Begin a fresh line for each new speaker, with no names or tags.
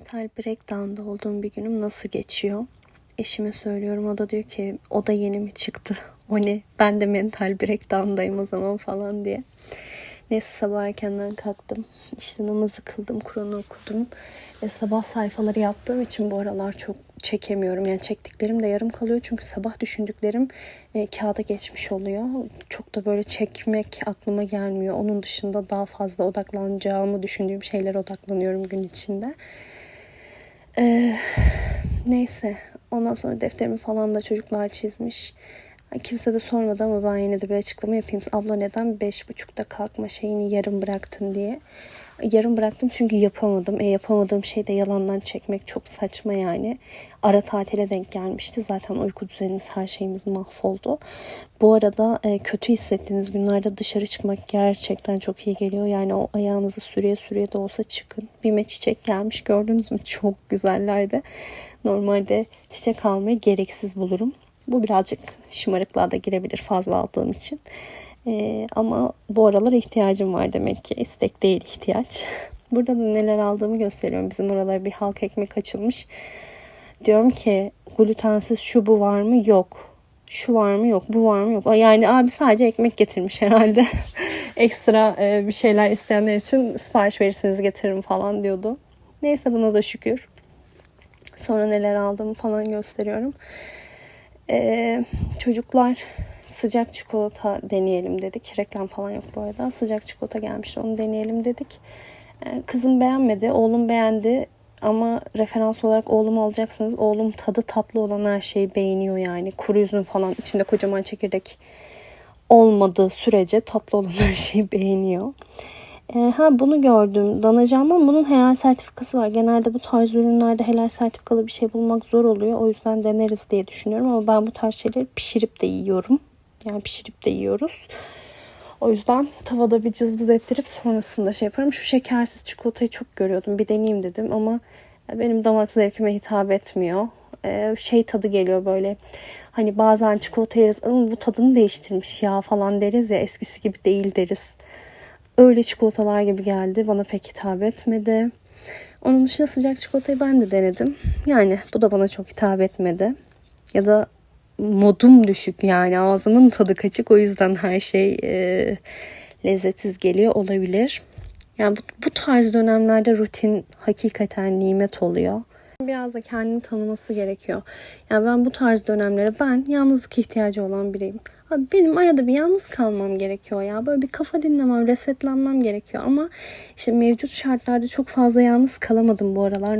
Mental breakdown'da olduğum bir günüm nasıl geçiyor? Eşime söylüyorum. O da diyor ki o da yeni mi çıktı? O ne? Ben de mental breakdown'dayım o zaman falan diye. Neyse sabah erkenden kalktım. İşte namazı kıldım, Kur'an okudum. E, sabah sayfaları yaptığım için bu aralar çok çekemiyorum. Yani çektiklerim de yarım kalıyor. Çünkü sabah düşündüklerim e, kağıda geçmiş oluyor. Çok da böyle çekmek aklıma gelmiyor. Onun dışında daha fazla odaklanacağımı düşündüğüm şeylere odaklanıyorum gün içinde. Ee, neyse. Ondan sonra defterimi falan da çocuklar çizmiş. Kimse de sormadı ama ben yine de bir açıklama yapayım. Abla neden beş buçukta kalkma şeyini yarım bıraktın diye. Yarım bıraktım çünkü yapamadım. E yapamadığım şey de yalandan çekmek çok saçma yani. Ara tatile denk gelmişti. Zaten uyku düzenimiz her şeyimiz mahvoldu. Bu arada e, kötü hissettiğiniz günlerde dışarı çıkmak gerçekten çok iyi geliyor. Yani o ayağınızı sürüye sürüye de olsa çıkın. Bir çiçek gelmiş gördünüz mü? Çok güzellerdi. Normalde çiçek almayı gereksiz bulurum. Bu birazcık şımarıklığa da girebilir fazla aldığım için. Ee, ama bu aralar ihtiyacım var demek ki. İstek değil ihtiyaç. Burada da neler aldığımı gösteriyorum. Bizim oralara bir halk ekmek açılmış. Diyorum ki glutensiz şu bu var mı? Yok. Şu var mı? Yok. Bu var mı? Yok. Yani abi sadece ekmek getirmiş herhalde. Ekstra e, bir şeyler isteyenler için sipariş verirseniz getiririm falan diyordu. Neyse buna da şükür. Sonra neler aldığımı falan gösteriyorum. Ee, çocuklar sıcak çikolata deneyelim dedik. Reklam falan yok bu arada. Sıcak çikolata gelmişti onu deneyelim dedik. Ee, kızım beğenmedi, oğlum beğendi. Ama referans olarak oğlumu alacaksınız. Oğlum tadı tatlı olan her şeyi beğeniyor yani. Kuru üzüm falan içinde kocaman çekirdek olmadığı sürece tatlı olan her şeyi beğeniyor. E, ha bunu gördüm. Danacağım ama bunun helal sertifikası var. Genelde bu tarz ürünlerde helal sertifikalı bir şey bulmak zor oluyor. O yüzden deneriz diye düşünüyorum ama ben bu tarz şeyleri pişirip de yiyorum. Yani pişirip de yiyoruz. O yüzden tavada bir cızbız ettirip sonrasında şey yaparım. Şu şekersiz çikolatayı çok görüyordum. Bir deneyeyim dedim ama benim damak zevkime hitap etmiyor. Ee, şey tadı geliyor böyle. Hani bazen çikolata yeriz ama bu tadını değiştirmiş ya falan deriz ya eskisi gibi değil deriz. Öyle çikolatalar gibi geldi. Bana pek hitap etmedi. Onun dışında sıcak çikolatayı ben de denedim. Yani bu da bana çok hitap etmedi. Ya da modum düşük yani ağzımın tadı kaçık o yüzden her şey e, lezzetsiz geliyor olabilir. Yani bu, bu tarz dönemlerde rutin hakikaten nimet oluyor. Biraz da kendini tanıması gerekiyor. Yani ben bu tarz dönemlere ben yalnızlık ihtiyacı olan biriyim. Abi benim arada bir yalnız kalmam gerekiyor ya. Böyle bir kafa dinlemem, resetlenmem gerekiyor. Ama işte mevcut şartlarda çok fazla yalnız kalamadım bu aralar.